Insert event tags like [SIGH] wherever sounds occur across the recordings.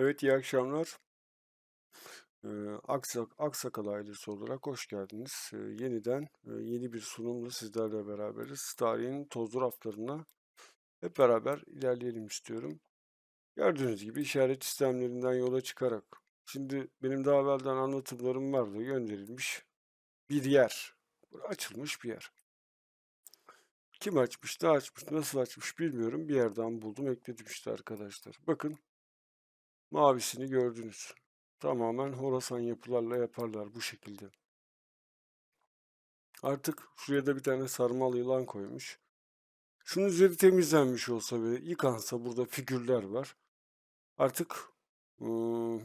Evet, iyi akşamlar. Eee, Aksak Aksakal ailesi olarak hoş geldiniz. Eee, yeniden, eee, yeni bir sunumla sizlerle beraberiz. Tarihin tozlu raflarına hep beraber ilerleyelim istiyorum. Gördüğünüz gibi işaret sistemlerinden yola çıkarak, şimdi benim daha evvelden anlatımlarım vardı, gönderilmiş bir yer. Açılmış bir yer. Kim açmış, ne açmış, nasıl açmış bilmiyorum. Bir yerden buldum, ekledim işte arkadaşlar. Bakın, mavisini gördünüz. Tamamen Horasan yapılarla yaparlar bu şekilde. Artık şuraya da bir tane sarmal yılan koymuş. Şunun üzeri temizlenmiş olsa ve yıkansa burada figürler var. Artık ıı,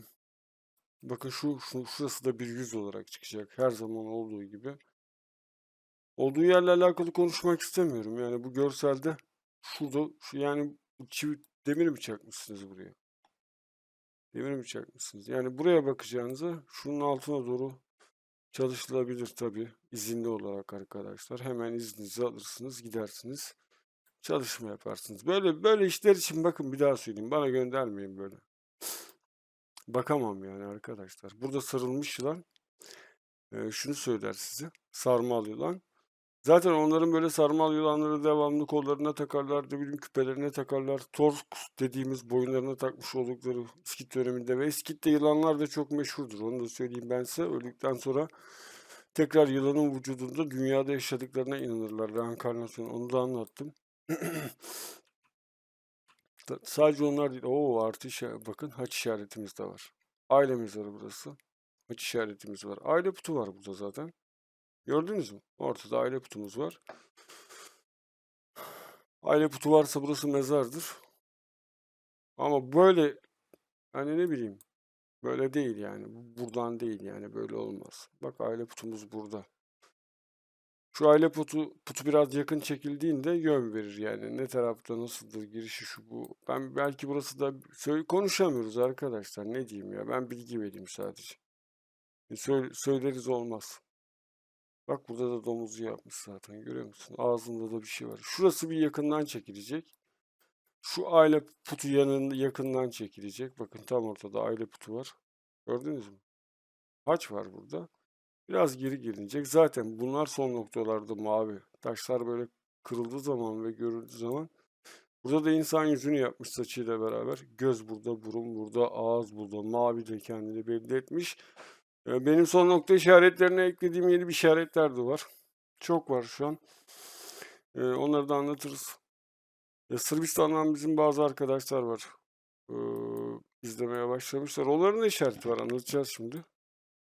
bakın şu, şu şurası da bir yüz olarak çıkacak her zaman olduğu gibi. Olduğu yerle alakalı konuşmak istemiyorum. Yani bu görselde şurada şu yani çivi demir mi çakmışsınız buraya? Demir mi çakmışsınız? Yani buraya bakacağınıza şunun altına doğru çalışılabilir tabii. izinli olarak arkadaşlar. Hemen izninizi alırsınız, gidersiniz. Çalışma yaparsınız. Böyle böyle işler için bakın bir daha söyleyeyim. Bana göndermeyin böyle. Bakamam yani arkadaşlar. Burada sarılmış yılan e, şunu söyler size. Sarmal yılan. Zaten onların böyle sarmal yılanları devamlı kollarına takarlar, ne bileyim küpelerine takarlar. Torsk dediğimiz boyunlarına takmış oldukları İskit döneminde ve İskit'te yılanlar da çok meşhurdur. Onu da söyleyeyim ben size. Öldükten sonra tekrar yılanın vücudunda dünyada yaşadıklarına inanırlar. Reenkarnasyon. Onu da anlattım. [CLEARS THROAT] Sadece onlar değil. Oo artı işaret. Bakın haç işaretimiz de var. Aile mezarı burası. Haç işaretimiz var. Aile putu var burada zaten. Gördünüz mü? Ortada aile putumuz var. Aile putu varsa burası mezardır. Ama böyle hani ne bileyim böyle değil yani. Bu Buradan değil yani böyle olmaz. Bak aile putumuz burada. Şu aile putu, putu biraz yakın çekildiğinde yön verir yani. Ne tarafta nasıldır girişi şu bu. Ben belki burası da söyle, konuşamıyoruz arkadaşlar. Ne diyeyim ya ben bilgi vereyim sadece. E, söyle- söyleriz olmaz. Bak burada da domuzu yapmış zaten görüyor musun? Ağzında da bir şey var. Şurası bir yakından çekilecek. Şu aile putu yanında yakından çekilecek. Bakın tam ortada aile putu var. Gördünüz mü? Haç var burada. Biraz geri gelinecek. Zaten bunlar son noktalarda mavi. Taşlar böyle kırıldığı zaman ve görüldüğü zaman burada da insan yüzünü yapmış saçıyla beraber. Göz burada, burun burada, ağız burada. Mavi de kendini belli etmiş. Benim son nokta işaretlerine eklediğim yeni bir işaretler de var. Çok var şu an. Onları da anlatırız. Sırbistan'dan bizim bazı arkadaşlar var. İzlemeye başlamışlar. Onların da işareti var. Anlatacağız şimdi.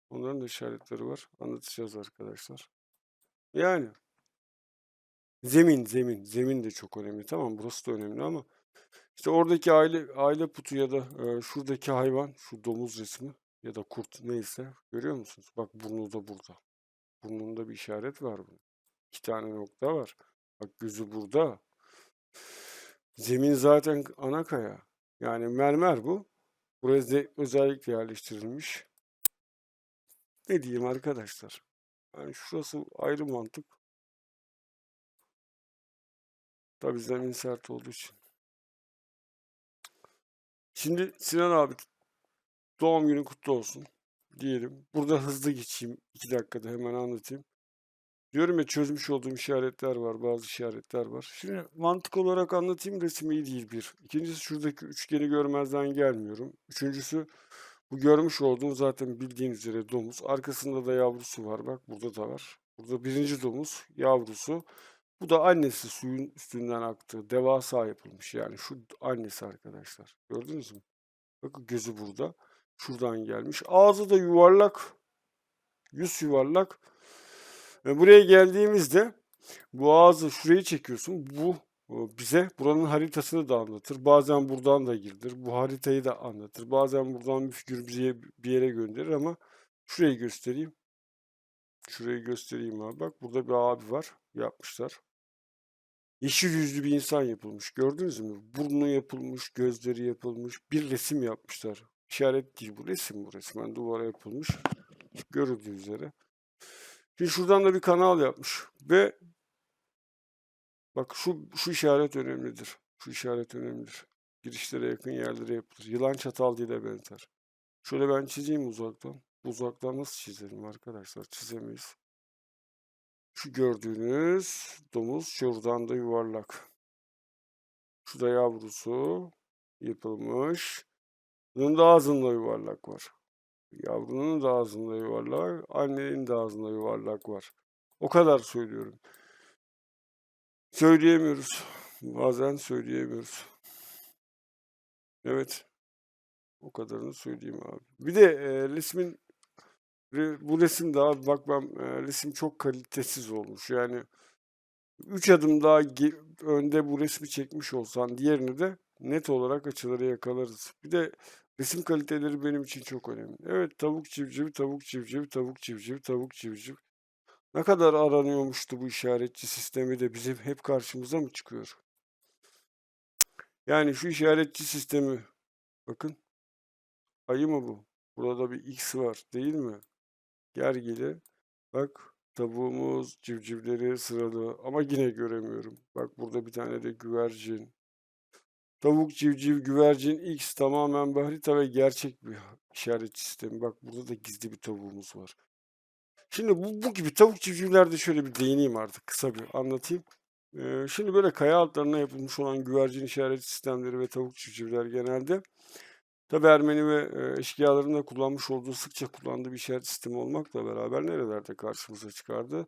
Onların da işaretleri var. Anlatacağız arkadaşlar. Yani zemin, zemin. Zemin de çok önemli. Tamam burası da önemli ama işte oradaki aile aile putu ya da şuradaki hayvan, şu domuz resmi ya da kurt neyse görüyor musunuz? Bak burnu da burada. Burnunda bir işaret var bunun. İki tane nokta var. Bak gözü burada. Zemin zaten ana kaya. Yani mermer bu. Buraya ze- özellikle yerleştirilmiş. Ne diyeyim arkadaşlar? Yani şurası ayrı mantık. Tabii zemin sert olduğu için. Şimdi Sinan abi doğum günün kutlu olsun diyelim. Burada hızlı geçeyim. iki dakikada hemen anlatayım. Diyorum ya çözmüş olduğum işaretler var, bazı işaretler var. Şimdi mantık olarak anlatayım resim iyi değil bir. İkincisi şuradaki üçgeni görmezden gelmiyorum. Üçüncüsü bu görmüş olduğum zaten bildiğin üzere domuz. Arkasında da yavrusu var. Bak burada da var. Burada birinci domuz, yavrusu. Bu da annesi suyun üstünden aktığı devasa yapılmış. Yani şu annesi arkadaşlar. Gördünüz mü? Bakın gözü burada. Şuradan gelmiş. Ağzı da yuvarlak. Yüz yuvarlak. Ve buraya geldiğimizde bu ağzı şurayı çekiyorsun. Bu e, bize buranın haritasını da anlatır. Bazen buradan da girilir. Bu haritayı da anlatır. Bazen buradan bir figür bize bir yere gönderir ama şurayı göstereyim. Şurayı göstereyim abi. Bak burada bir abi var. Yapmışlar. Yeşil yüzlü bir insan yapılmış. Gördünüz mü? Burnu yapılmış, gözleri yapılmış. Bir resim yapmışlar. İşaret değil bu. Resim bu resmen. Duvara yapılmış. Görüldüğü üzere. Şimdi şuradan da bir kanal yapmış. Ve bak şu, şu işaret önemlidir. Şu işaret önemlidir. Girişlere yakın yerlere yapılır. Yılan çatal dile benzer. Şöyle ben çizeyim uzaktan. Uzaktan nasıl çizelim arkadaşlar? Çizemeyiz. Şu gördüğünüz domuz şuradan da yuvarlak. Şu da yavrusu yapılmış. Bunun da ağzında yuvarlak var. Yavrunun da ağzında yuvarlak, annenin de ağzında yuvarlak var. O kadar söylüyorum. Söyleyemiyoruz. Bazen söyleyemiyoruz. Evet. O kadarını söyleyeyim abi. Bir de e, resmin re- bu resim daha bak ben e, resim çok kalitesiz olmuş. Yani 3 adım daha önde bu resmi çekmiş olsan diğerini de net olarak açıları yakalarız. Bir de resim kaliteleri benim için çok önemli. Evet tavuk civciv, tavuk civciv, tavuk civciv, tavuk civciv. Ne kadar aranıyormuştu bu işaretçi sistemi de bizim hep karşımıza mı çıkıyor? Yani şu işaretçi sistemi bakın ayı mı bu? Burada bir X var değil mi? Gergili. Bak tavuğumuz, civcivleri sıralı ama yine göremiyorum. Bak burada bir tane de güvercin. Tavuk, civciv, güvercin, X tamamen bir harita ve gerçek bir işaret sistemi. Bak burada da gizli bir tavuğumuz var. Şimdi bu, bu gibi tavuk civcivlerde şöyle bir değineyim artık kısa bir anlatayım. Ee, şimdi böyle kaya altlarına yapılmış olan güvercin işaret sistemleri ve tavuk civcivler genelde Tabi Ermeni ve eşkıyaların da kullanmış olduğu, sıkça kullandığı bir işaret sistemi olmakla beraber nerelerde karşımıza çıkardı?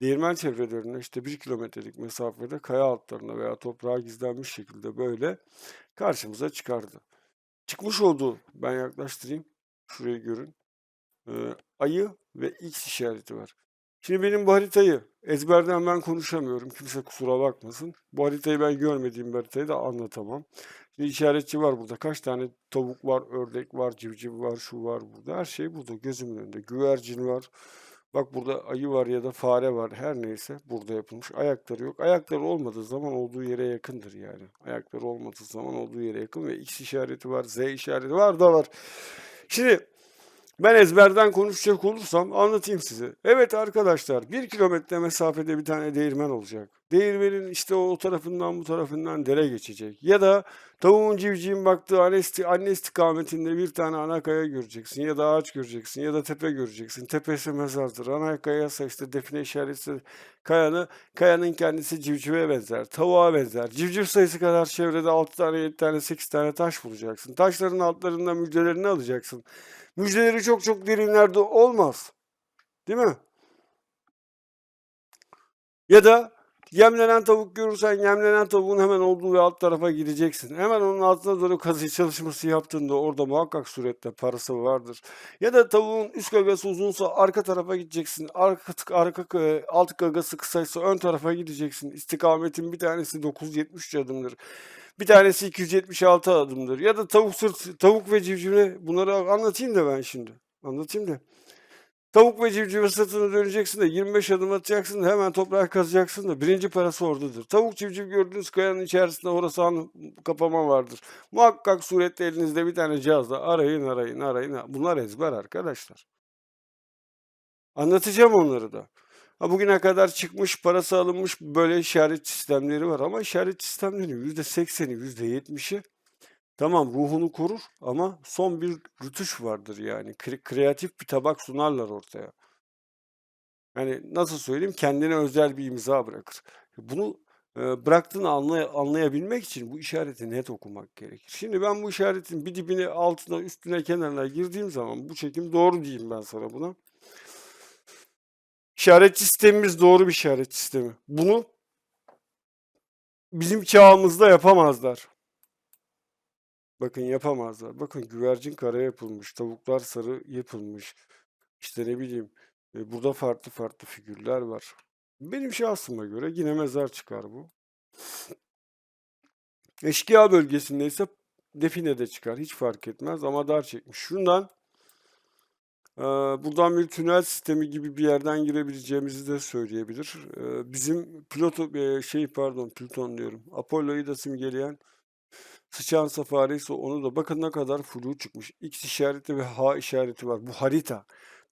Değirmen çevrelerine işte bir kilometrelik mesafede kaya altlarına veya toprağa gizlenmiş şekilde böyle karşımıza çıkardı. Çıkmış olduğu, ben yaklaştırayım, şurayı görün. Ee, ayı ve X işareti var. Şimdi benim bu haritayı ezberden ben konuşamıyorum. Kimse kusura bakmasın. Bu haritayı ben görmediğim bir haritayı da anlatamam. Şimdi işaretçi var burada. Kaç tane tavuk var, ördek var, civciv var, şu var burada. Her şey burada gözümün önünde. Güvercin var. Bak burada ayı var ya da fare var. Her neyse burada yapılmış. Ayakları yok. Ayakları olmadığı zaman olduğu yere yakındır yani. Ayakları olmadığı zaman olduğu yere yakın ve X işareti var, Z işareti var da var. Şimdi ben ezberden konuşacak olursam anlatayım size. Evet arkadaşlar bir kilometre mesafede bir tane değirmen olacak. Değirmenin işte o tarafından bu tarafından dere geçecek. Ya da tavuğun civcivin baktığı anne, isti- anne istikametinde bir tane ana kaya göreceksin. Ya da ağaç göreceksin. Ya da tepe göreceksin. Tepesi mezardır. Ana kayası işte define işareti kayanı. Kayanın kendisi civcive benzer. Tavuğa benzer. Civciv sayısı kadar çevrede 6 tane 7 tane 8 tane taş bulacaksın. Taşların altlarında müjdelerini alacaksın. Müjdeleri çok çok derinlerde olmaz. Değil mi? Ya da yemlenen tavuk görürsen yemlenen tavuğun hemen olduğu ve alt tarafa gideceksin. Hemen onun altına doğru kazı [LAUGHS] çalışması yaptığında orada muhakkak surette parası vardır. Ya da tavuğun üst gagası uzunsa arka tarafa gideceksin. Arka, arka alt gagası kısaysa ön tarafa gideceksin. İstikametin bir tanesi 973 adımdır. Bir tanesi 276 adımdır. Ya da tavuk sırt, tavuk ve civcivine bunları anlatayım da ben şimdi. Anlatayım da. Tavuk ve civcive sırtını döneceksin de 25 adım atacaksın da hemen toprağa kazacaksın da birinci parası oradadır. Tavuk civciv gördüğünüz kayanın içerisinde horasan kapama vardır. Muhakkak surette elinizde bir tane cihazla arayın arayın arayın. Bunlar ezber arkadaşlar. Anlatacağım onları da. Ha bugüne kadar çıkmış, parası alınmış böyle işaret sistemleri var ama işaret sistemlerinin %80'i, %70'i tamam ruhunu korur ama son bir rütuş vardır yani. Kre- kreatif bir tabak sunarlar ortaya. Yani nasıl söyleyeyim kendine özel bir imza bırakır. Bunu e, bıraktığını anlay- anlayabilmek için bu işareti net okumak gerekir. Şimdi ben bu işaretin bir dibine, altına, üstüne, kenarına girdiğim zaman bu çekim doğru diyeyim ben sana buna. İşaret sistemimiz doğru bir işaret sistemi. Bunu bizim çağımızda yapamazlar. Bakın yapamazlar. Bakın güvercin kara yapılmış, tavuklar sarı yapılmış. İşte ne bileyim e, burada farklı farklı figürler var. Benim şahsıma göre yine mezar çıkar bu. Eşkıya bölgesinde ise define de çıkar. Hiç fark etmez ama dar çekmiş. Şundan buradan bir tünel sistemi gibi bir yerden girebileceğimizi de söyleyebilir. Eee, bizim piloto eee, şey pardon Plüton diyorum. Apollo'yu da simgeleyen sıçan safari ise onu da bakın ne kadar flu çıkmış. X işareti ve H işareti var. Bu harita.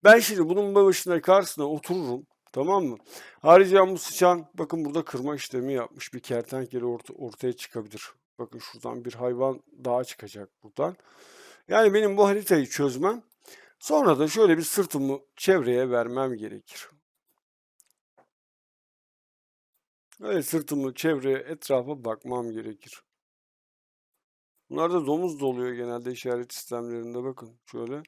Ben şimdi bunun başına karşısına otururum. Tamam mı? Ayrıca bu sıçan bakın burada kırma işlemi yapmış bir kertenkele orta- ortaya çıkabilir. Bakın şuradan bir hayvan daha çıkacak buradan. Yani benim bu haritayı çözmem, sonra da şöyle bir sırtımı çevreye vermem gerekir. Öyle sırtımı çevreye, etrafa bakmam gerekir. Domuz da oluyor genelde işaret sistemlerinde bakın şöyle.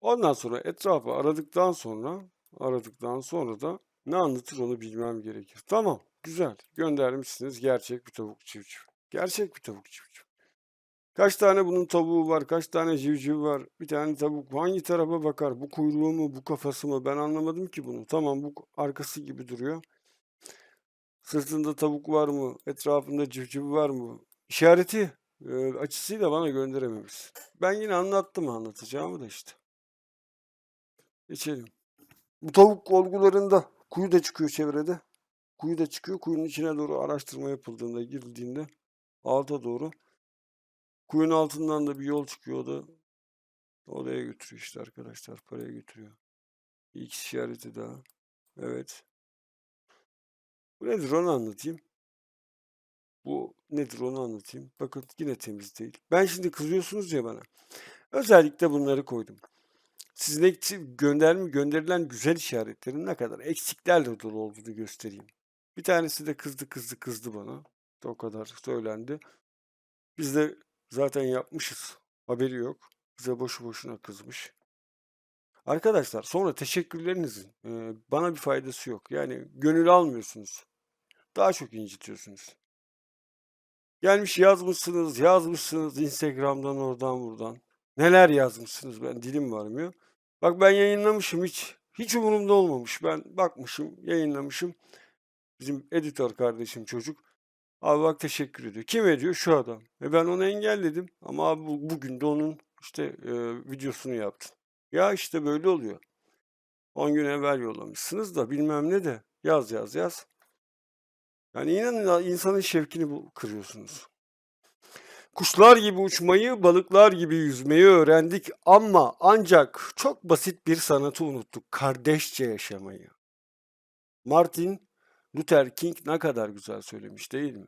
Ondan sonra etrafı aradıktan sonra aradıktan sonra da ne anlatır onu bilmem gerekir. Tamam, güzel. Göndermişsiniz gerçek bir tavuk civciv. Gerçek bir tavuk civciv. Kaç tane bunun tavuğu var, kaç tane civciv var, bir tane tavuk hangi tarafa bakar, bu kuyruğu mu, bu kafası mı ben anlamadım ki bunu. Tamam bu arkası gibi duruyor. Sırtında tavuk var mı, etrafında civciv var mı? İşareti e, açısıyla bana gönderememiş. Ben yine anlattım anlatacağımı da işte. Geçelim. Bu tavuk olgularında kuyu da çıkıyor çevrede. Kuyu da çıkıyor. Kuyunun içine doğru araştırma yapıldığında, girildiğinde alta doğru kuyunun altından da bir yol çıkıyor. O da oraya götürüyor işte arkadaşlar. Paraya götürüyor. İlk işareti daha. Evet. Bu nedir onu anlatayım. Bu nedir onu anlatayım. Bakın yine temiz değil. Ben şimdi kızıyorsunuz ya bana. Özellikle bunları koydum. Sizin gönderme, gönderilen güzel işaretlerin ne kadar eksiklerle dolu olduğunu göstereyim. Bir tanesi de kızdı kızdı kızdı bana. O kadar söylendi. Biz de zaten yapmışız. Haberi yok. Bize boşu boşuna kızmış. Arkadaşlar sonra teşekkürlerinizin e, bana bir faydası yok. Yani gönül almıyorsunuz. Daha çok incitiyorsunuz. Gelmiş yazmışsınız, yazmışsınız Instagram'dan oradan buradan. Neler yazmışsınız ben dilim varmıyor. Bak ben yayınlamışım hiç. Hiç umurumda olmamış. Ben bakmışım, yayınlamışım. Bizim editör kardeşim çocuk. Abi bak teşekkür ediyor. Kim ediyor? Şu adam. E ben onu engelledim. Ama abi bu- bugün de onun işte e, videosunu yaptım. Ya işte böyle oluyor. 10 gün evvel yollamışsınız da bilmem ne de yaz yaz yaz. Yani inanın insanın şevkini bu kırıyorsunuz. Kuşlar gibi uçmayı, balıklar gibi yüzmeyi öğrendik ama ancak çok basit bir sanatı unuttuk. Kardeşçe yaşamayı. Martin Luther King ne kadar güzel söylemiş değil mi?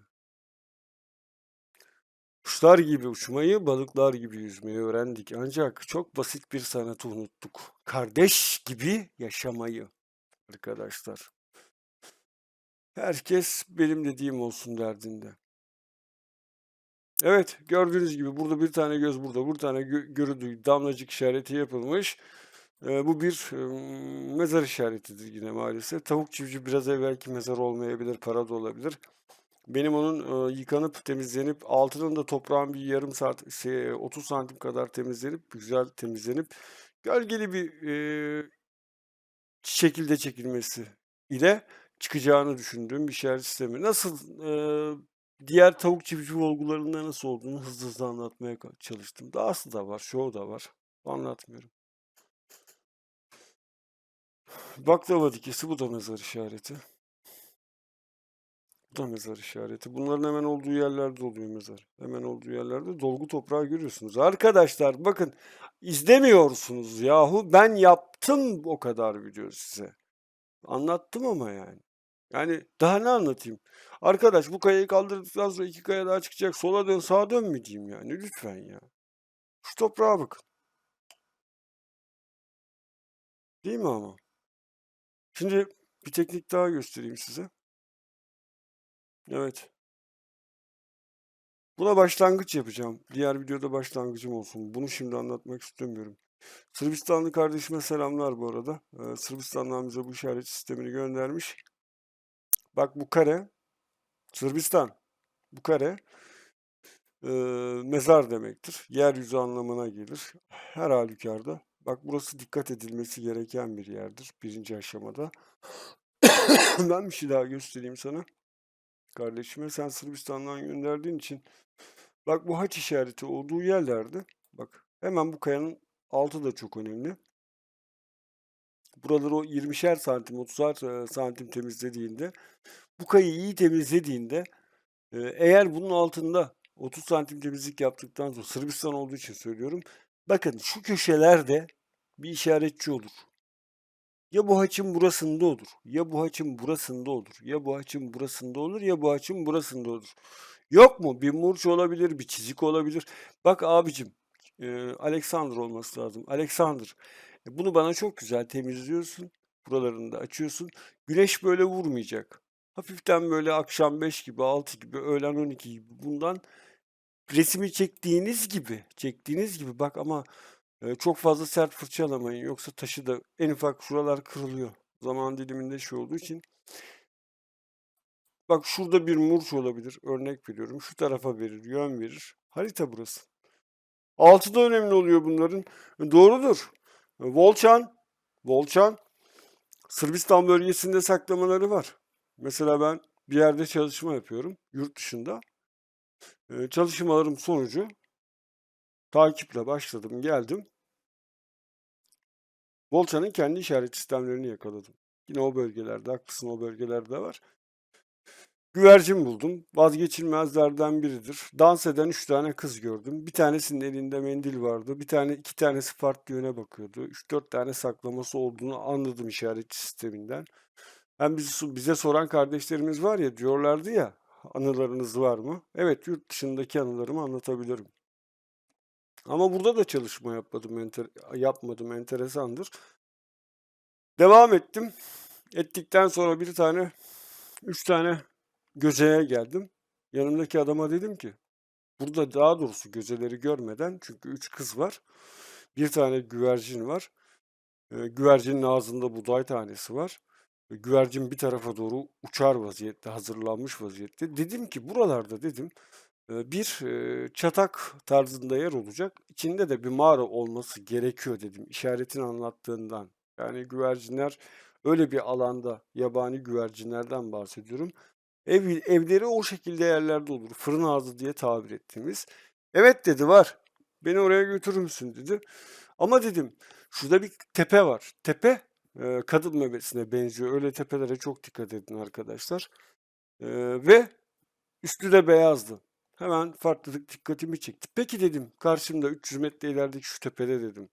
Kuşlar gibi uçmayı, balıklar gibi yüzmeyi öğrendik ancak çok basit bir sanatı unuttuk. Kardeş gibi yaşamayı arkadaşlar. Herkes benim dediğim olsun derdinde. Evet, gördüğünüz gibi burada bir tane göz burada, bir tane gö görüldü, damlacık işareti yapılmış. Bu bir, mezar işaretidir yine maalesef. Tavuk civciv biraz evvelki mezar olmayabilir, para da olabilir. Benim onun, yıkanıp, temizlenip, altının da toprağın bir yarım saat, şey, 30 santim kadar temizlenip, güzel temizlenip, gölgeli bir, eee, şekilde çekilmesi ile çıkacağını düşündüğüm bir işaret sistemi. Nasıl, diğer tavuk civciv olgularında nasıl olduğunu hızlı hızlı anlatmaya çalıştım. Dahası da var, çoğu da var. Anlatmıyorum. Baklava dikesi, bu da mezar işareti. Bu da mezar işareti. Bunların hemen olduğu yerlerde oluyor mezar. Hemen olduğu yerlerde dolgu toprağı görüyorsunuz. Arkadaşlar bakın izlemiyorsunuz yahu. Ben yaptım o kadar video size. Anlattım ama yani. Yani daha ne anlatayım? Arkadaş bu kayayı kaldırdıktan sonra iki kaya daha çıkacak. Sola dön sağa dön mü diyeyim yani? Lütfen ya. Şu toprağa bakın. Değil mi ama? Şimdi bir teknik daha göstereyim size. Evet. Buna başlangıç yapacağım. Diğer videoda başlangıcım olsun. Bunu şimdi anlatmak istemiyorum. Sırbistanlı kardeşime selamlar bu arada. Ee, Sırbistan'dan bize bu işaret sistemini göndermiş. Bak bu kare Sırbistan. Bu kare e, mezar demektir. Yeryüzü anlamına gelir. Her halükarda. Bak burası dikkat edilmesi gereken bir yerdir. Birinci aşamada. [COUGHS] ben bir şey daha göstereyim sana. Kardeşime sen Sırbistan'dan gönderdiğin için. Bak bu haç işareti olduğu yerlerde. Bak hemen bu kayanın altı da çok önemli. Buraları o 20'şer santim, 30'ar santim temizlediğinde, bu kayayı iyi temizlediğinde, eğer bunun altında 30 santim temizlik yaptıktan sonra, Sırbistan olduğu için söylüyorum, bakın şu köşelerde bir işaretçi olur. Ya bu haçın burasında olur, ya bu haçın burasında olur, ya bu haçın burasında olur, ya bu haçın burasında olur. Yok mu? Bir murç olabilir, bir çizik olabilir. Bak abicim, eee, Alexander olması lazım. Alexander. E, bunu bana çok güzel temizliyorsun. Buralarını da açıyorsun. Güneş böyle vurmayacak. Hafiften böyle akşam 5 gibi, 6 gibi, öğlen 12 gibi bundan resmi çektiğiniz gibi, çektiğiniz gibi bak ama, eee, çok fazla sert fırçalamayın yoksa taşı da en ufak şuralar kırılıyor. Zaman diliminde şey olduğu için. Bak şurada bir murç olabilir. Örnek veriyorum. Şu tarafa verir, yön verir. Harita burası. Altı da önemli oluyor bunların. E, doğrudur. E, Volçan, Volçan Sırbistan bölgesinde saklamaları var. Mesela ben bir yerde çalışma yapıyorum yurt dışında. Çalışmalarım sonucu takiple başladım, geldim. Volçan'ın kendi işaret sistemlerini yakaladım. Yine o bölgelerde, haklısın o bölgelerde var. Güvercin buldum. Vazgeçilmezlerden biridir. Dans eden 3 tane kız gördüm. Bir tanesinin elinde mendil vardı. Bir tane, iki tanesi farklı yöne bakıyordu. 3-4 tane saklaması olduğunu anladım işaret sisteminden. Hem bizi, bize soran kardeşlerimiz var ya diyorlardı ya anılarınız var mı? Evet yurt dışındaki anılarımı anlatabilirim. Ama burada da çalışma yapmadım, enter, yapmadım enteresandır. Devam ettim. Ettikten sonra bir tane, üç tane Göze'ye geldim. Yanımdaki adama dedim ki, burada daha doğrusu gözeleri görmeden çünkü üç kız var. Bir tane güvercin var. Güvercinin ağzında buğday tanesi var. Güvercin bir tarafa doğru uçar vaziyette, hazırlanmış vaziyette. Dedim ki buralarda dedim bir çatak tarzında yer olacak. İçinde de bir mağara olması gerekiyor dedim işaretin anlattığından. Yani güvercinler öyle bir alanda yabani güvercinlerden bahsediyorum. Ev, evleri o şekilde yerlerde olur. Fırın ağzı diye tabir ettiğimiz. Evet dedi var. Beni oraya götürür müsün dedi. Ama dedim şurada bir tepe var. Tepe kadın memesine benziyor. Öyle tepelere çok dikkat edin arkadaşlar. E, ve üstü de beyazdı. Hemen farklılık dikkatimi çekti. Peki dedim karşımda 300 metre ilerideki şu tepede dedim.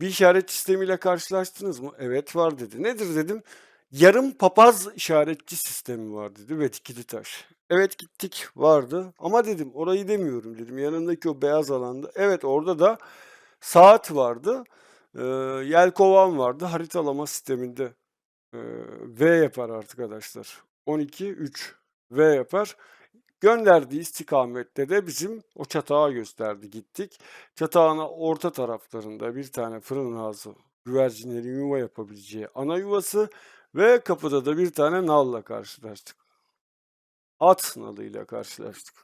Bir işaret sistemiyle karşılaştınız mı? Evet var dedi. Nedir dedim. Yarım papaz işaretçi sistemi var dedi ve dikili taş. Evet gittik vardı ama dedim orayı demiyorum dedim. Yanındaki o beyaz alanda. Evet orada da saat vardı. E, yelkovan vardı. Haritalama sisteminde e, V yapar arkadaşlar. 12 3 V yapar. Gönderdiği istikamette de bizim o çatağı gösterdi gittik. Çatağın orta taraflarında bir tane fırın ağzı güvercinlerin yuva yapabileceği ana yuvası ve kapıda da bir tane nalla karşılaştık. At nalıyla karşılaştık.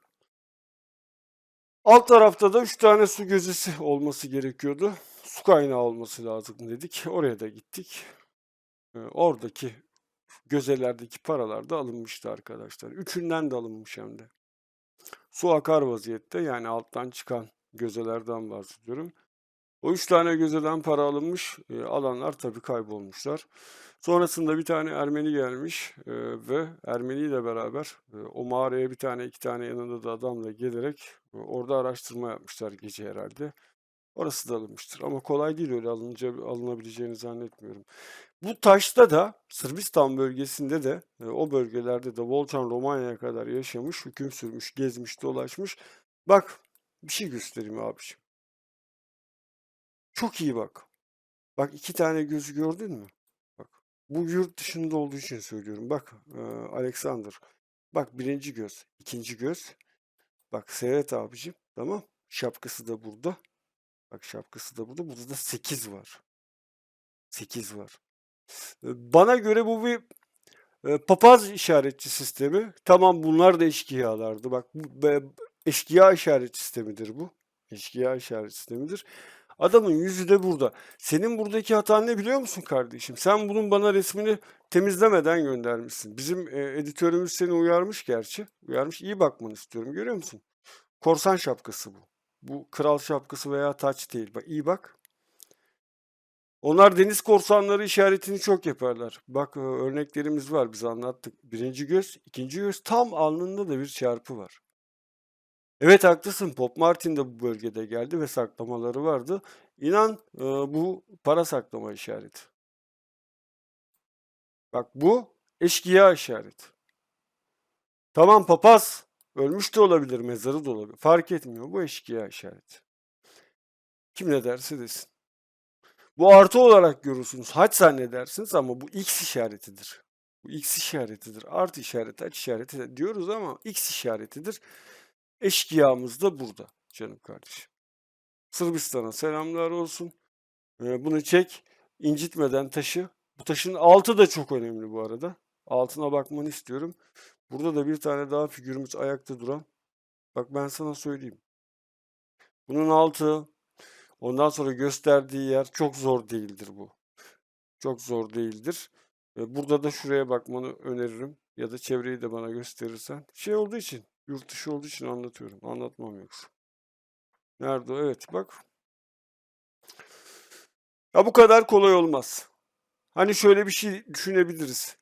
Alt tarafta da üç tane su gözesi olması gerekiyordu. Su kaynağı olması lazım dedik. Oraya da gittik. Ee, oradaki gözelerdeki paralar da alınmıştı arkadaşlar. Üçünden de alınmış hem de. Su akar vaziyette yani alttan çıkan gözelerden bahsediyorum. O üç tane gözeden para alınmış. E, alanlar tabii kaybolmuşlar. Sonrasında bir tane Ermeni gelmiş e, ve Ermeni ile beraber e, o mağaraya bir tane iki tane yanında da adamla gelerek e, orada araştırma yapmışlar gece herhalde. Orası da alınmıştır ama kolay değil öyle alınca, alınabileceğini zannetmiyorum. Bu taşta da Sırbistan bölgesinde de e, o bölgelerde de Volcan Romanya'ya kadar yaşamış, hüküm sürmüş, gezmiş, dolaşmış. Bak bir şey göstereyim abiciğim. Çok iyi bak. Bak iki tane gözü gördün mü? Bak. Bu yurt dışında olduğu için söylüyorum. Bak e, Alexander. Bak birinci göz, ikinci göz. Bak seyret abicim. Tamam. Şapkası da burada. Bak şapkası da burada. Burada da 8 var. 8 var. Bana göre bu bir papaz işaretçi sistemi. Tamam bunlar da eşkıyalardı. Bak bu eşkıya işaret sistemidir bu. Eşkıya işaret sistemidir. Adamın yüzü de burada. Senin buradaki hatan ne biliyor musun kardeşim? Sen bunun bana resmini temizlemeden göndermişsin. Bizim e, editörümüz seni uyarmış gerçi. Uyarmış. İyi bakmanı istiyorum. Görüyor musun? Korsan şapkası bu. Bu kral şapkası veya taç değil. Bak iyi bak. Onlar deniz korsanları işaretini çok yaparlar. Bak e, örneklerimiz var biz anlattık. Birinci göz, ikinci göz tam alnında da bir çarpı var. Evet haklısın. Pop Martin de bu bölgede geldi ve saklamaları vardı. İnan e, bu para saklama işareti. Bak bu eşkıya işareti. Tamam papaz Ölmüş de olabilir, mezarı da olabilir. Fark etmiyor. Bu eşkıya işareti. Kim ne derse desin. Bu artı olarak görürsünüz. Haç zannedersiniz ama bu X işaretidir. Bu X işaretidir. Artı işareti, haç işareti diyoruz ama X işaretidir. Eşkıyamız da burada canım kardeşim. Sırbistan'a selamlar olsun. Ee, bunu çek. incitmeden taşı. Bu taşın altı da çok önemli bu arada. Altına bakmanı istiyorum. Burada da bir tane daha figürümüz ayakta duran. Bak ben sana söyleyeyim. Bunun altı, ondan sonra gösterdiği yer çok zor değildir bu. Çok zor değildir. Burada da şuraya bakmanı öneririm. Ya da çevreyi de bana gösterirsen. Şey olduğu için, yurt dışı olduğu için anlatıyorum. Anlatmam yoksa. Nerede o? Evet bak. Ya bu kadar kolay olmaz. Hani şöyle bir şey düşünebiliriz.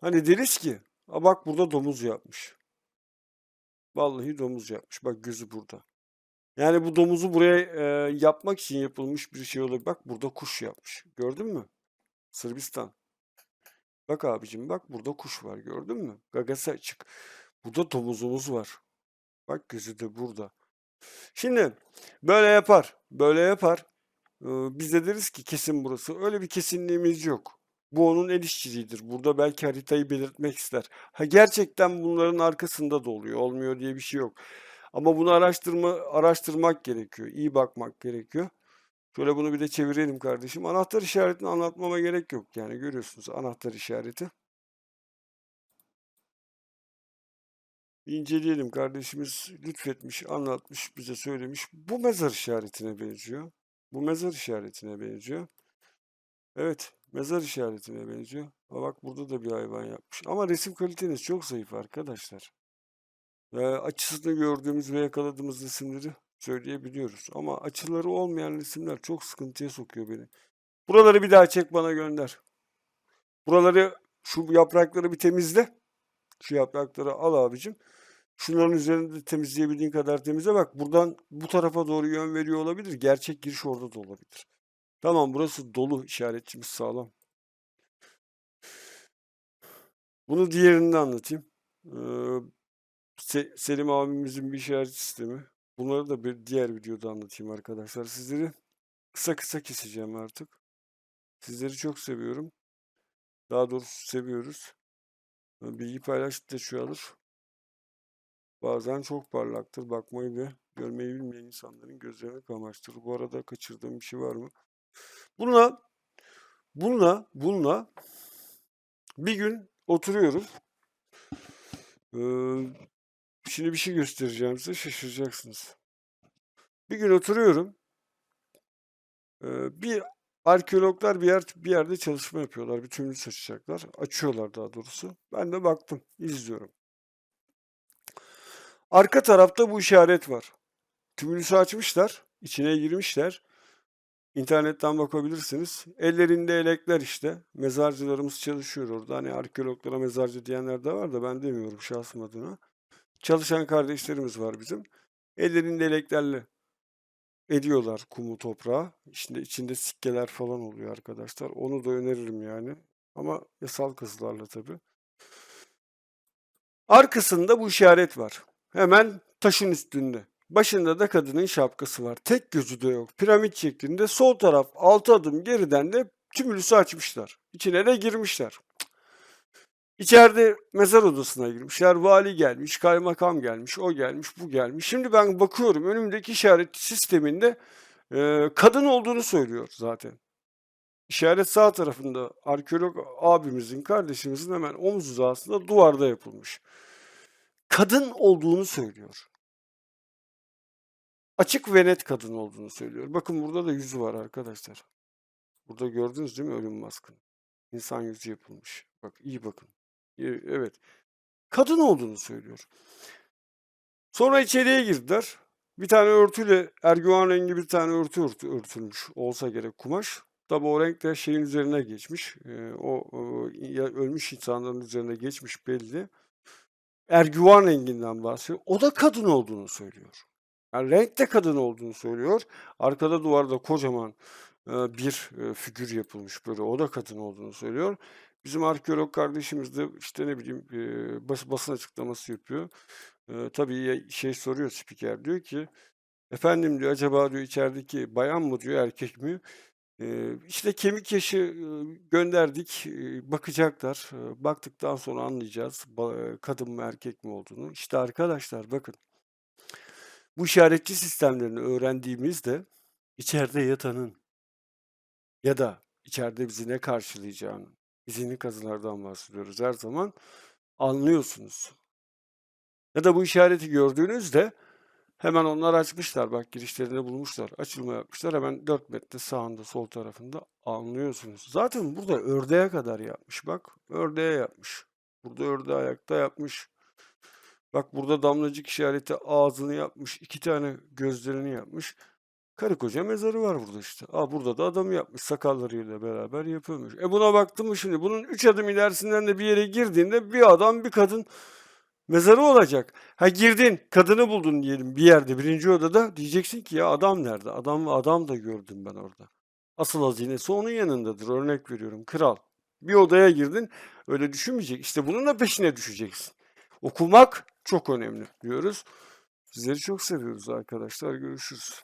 Hani deriz ki, "A bak burada domuz yapmış." Vallahi domuz yapmış. Bak gözü burada. Yani bu domuzu buraya, eee, yapmak için yapılmış bir şey olabilir. Bak burada kuş yapmış. Gördün mü? Sırbistan. Bak abicim bak burada kuş var gördün mü? Gagası açık. Burada domuzumuz var. Bak gözü de burada. Şimdi böyle yapar, böyle yapar. Iıı, biz de deriz ki kesin burası. Öyle bir kesinliğimiz yok. Bu onun el işçiliğidir. Burada belki haritayı belirtmek ister. Ha gerçekten bunların arkasında da oluyor. Olmuyor diye bir şey yok. Ama bunu araştırma araştırmak gerekiyor. İyi bakmak gerekiyor. Şöyle bunu bir de çevirelim kardeşim. Anahtar işaretini anlatmama gerek yok yani görüyorsunuz anahtar işareti. İnceleyelim. Kardeşimiz lütfetmiş, anlatmış, bize söylemiş. Bu mezar işaretine benziyor. Bu mezar işaretine benziyor. Evet, mezar işaretine benziyor. Ha bak burada da bir hayvan yapmış. Ama resim kaliteniz çok zayıf arkadaşlar. Eee, açısını gördüğümüz ve yakaladığımız resimleri söyleyebiliyoruz. Ama açıları olmayan resimler çok sıkıntıya sokuyor beni. Buraları bir daha çek bana gönder. Buraları, şu yaprakları bir temizle. Şu yaprakları al abicim. Şunların üzerini de temizleyebildiğin kadar temizle. Bak buradan bu tarafa doğru yön veriyor olabilir. Gerçek giriş orada da olabilir. Tamam burası dolu işaretçimiz sağlam. Bunu diğerini de anlatayım. Se Selim abimizin bir işaret sistemi. Bunları da bir diğer videoda anlatayım arkadaşlar. Sizleri kısa kısa keseceğim artık. Sizleri çok seviyorum. Daha doğrusu seviyoruz. Eee, bilgi paylaştıkça çoğalır. Bazen çok parlaktır. Bakmayı ve görmeyi bilmeyen insanların gözlerini kamaştırır. Bu arada kaçırdığım bir şey var mı? Bununla bununla bununla bir gün oturuyorum. Eee, şimdi bir şey göstereceğim size, şaşıracaksınız. Bir gün oturuyorum. Eee, bir arkeologlar bir yer bir yerde çalışma yapıyorlar. Bir tümülüs açacaklar. Açıyorlar daha doğrusu. Ben de baktım, izliyorum. Arka tarafta bu işaret var. Tümülüsü açmışlar, içine girmişler. İnternetten bakabilirsiniz. Ellerinde elekler işte. Mezarcılarımız çalışıyor orada. Hani arkeologlara mezarcı diyenler de var da ben demiyorum şahsım adına. Çalışan kardeşlerimiz var bizim. Ellerinde eleklerle ediyorlar kumu, toprağı. İçinde içinde sikkeler falan oluyor arkadaşlar. Onu da öneririm yani. Ama yasal kazılarla tabii. Arkasında bu işaret var. Hemen taşın üstünde. Başında da kadının şapkası var. Tek gözü de yok. Piramit şeklinde sol taraf 6 adım geriden de tümülüsü açmışlar. İçine de girmişler. İçeride mezar odasına girmişler. Vali gelmiş, kaymakam gelmiş, o gelmiş, bu gelmiş. Şimdi ben bakıyorum önümdeki işaret sisteminde eee, kadın olduğunu söylüyor zaten. İşaret sağ tarafında arkeolog abimizin, kardeşimizin hemen omuz hizasında duvarda yapılmış. Kadın olduğunu söylüyor. Açık ve net kadın olduğunu söylüyor. Bakın burada da yüzü var arkadaşlar. Burada gördünüz değil mi ölüm maskını? İnsan yüzü yapılmış. Bak iyi bakın. Evet. Kadın olduğunu söylüyor. Sonra içeriye girdiler. Bir tane örtüyle erguvan rengi bir tane örtü örtü örtülmüş olsa gerek kumaş. Tabi o renk de şeyin üzerine geçmiş. Ee, o, ya ölmüş insanların üzerine geçmiş belli. Erguvan renginden bahsediyor. O da kadın olduğunu söylüyor. Yani renk de kadın olduğunu söylüyor. Arkada duvarda kocaman bir figür yapılmış böyle. O da kadın olduğunu söylüyor. Bizim arkeolog kardeşimiz de işte ne bileyim bas, basın açıklaması yapıyor. Tabii şey soruyor spiker diyor ki, "Efendim" diyor, "acaba" diyor, "içerideki bayan mı?" diyor, "erkek mi?" İşte kemik yaşı, gönderdik, bakacaklar. Baktıktan sonra anlayacağız kadın mı erkek mi olduğunu. İşte arkadaşlar bakın bu işaretçi sistemlerini öğrendiğimizde içeride yatanın ya da içeride bizi ne karşılayacağını, izinli kazılardan bahsediyoruz her zaman, anlıyorsunuz. Ya da bu işareti gördüğünüzde hemen onlar açmışlar, bak girişlerini bulmuşlar, açılma yapmışlar. Hemen 4 metre sağında, sol tarafında anlıyorsunuz. Zaten burada ördeğe kadar yapmış bak, ördeğe yapmış. Burada ördeği ayakta yapmış. Bak burada damlacık işareti ağzını yapmış, 2 tane gözlerini yapmış. Karı koca mezarı var burada işte. A, burada da adamı yapmış sakallarıyla beraber yapılmış. E buna baktın mı şimdi bunun 3 adım ilerisinden de bir yere girdiğinde bir adam, bir kadın mezarı olacak. Ha girdin, kadını buldun diyelim bir yerde 1. odada diyeceksin ki ya adam nerede? Adam adam da gördüm ben orada. Asıl hazinesi onun yanındadır. Örnek veriyorum kral. Bir odaya girdin öyle düşünmeyecek. İşte bunun da peşine düşeceksin. Okumak çok önemli diyoruz. Sizleri çok seviyoruz arkadaşlar. Görüşürüz.